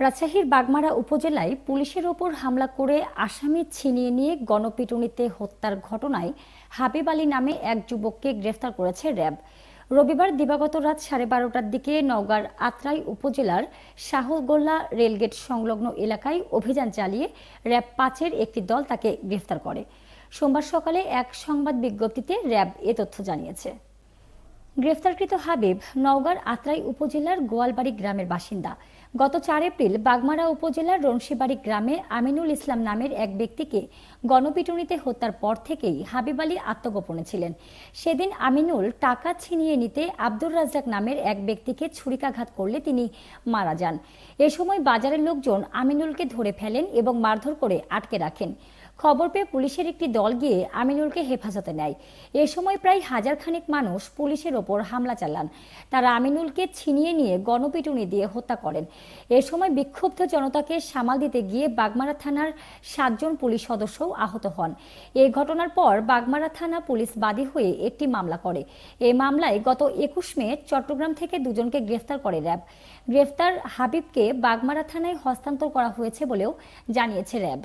রাজশাহীর বাগমারা উপজেলায় পুলিশের ওপর হামলা করে আসামি ছিনিয়ে নিয়ে গণপিটুনিতে হত্যার ঘটনায় হাবিব আলী নামে এক যুবককে গ্রেফতার করেছে র্যাব। রবিবার দিবাগত রাত সাড়ে বারোটার দিকে নওগাঁর আত্রাই উপজেলার শাহগোল্লা রেলগেট সংলগ্ন এলাকায় অভিযান চালিয়ে র্যাব পাঁচের একটি দল তাকে গ্রেফতার করে। সোমবার সকালে এক সংবাদ বিজ্ঞপ্তিতে র্যাব এ তথ্য জানিয়েছে। গ্রেফতারকৃত হাবিব নওগাঁর আত্রাই উপজেলার গোয়ালবাড়ি গ্রামের বাসিন্দা। গত চার এপ্রিল বাগমারা উপজেলার রনশিবাড়ি গ্রামে আমিনুল ইসলাম নামের এক ব্যক্তিকে গণপিটুনিতে হত্যার পর থেকেই হাবিব আলী আত্মগোপনে ছিলেন। সেদিন আমিনুল টাকা ছিনিয়ে নিতে আব্দুর রাজ্জাক নামের এক ব্যক্তিকে ছুরিকাঘাত করলে তিনি মারা যান। এ সময় বাজারের লোকজন আমিনুলকে ধরে ফেলেন এবং মারধর করে আটকে রাখেন। খবর পেয়ে পুলিশের একটি দল গিয়ে আমিনুলকে হেফাজতে নেয়। এ সময় প্রায় হাজার খানেক মানুষ পুলিশের ওপর হামলা চালান। তারা আমিনুলকে ছিনিয়ে নিয়ে গণপিটুনি দিয়ে হত্যা করেন। এ সময় বিক্ষুব্ধ জনতাকে সামাল দিতে গিয়ে বাগমারা থানার সাতজন পুলিশ সদস্যও আহত হন। এই ঘটনার পর বাগমারা থানা পুলিশ বাদী হয়ে একটি মামলা করে। এই মামলায় গত একুশ মে চট্টগ্রাম থেকে দুজনকে গ্রেফতার করে র্যাব। গ্রেফতার হাবিবকে বাগমারা থানায় হস্তান্তর করা হয়েছে বলেও জানিয়েছে র্যাব।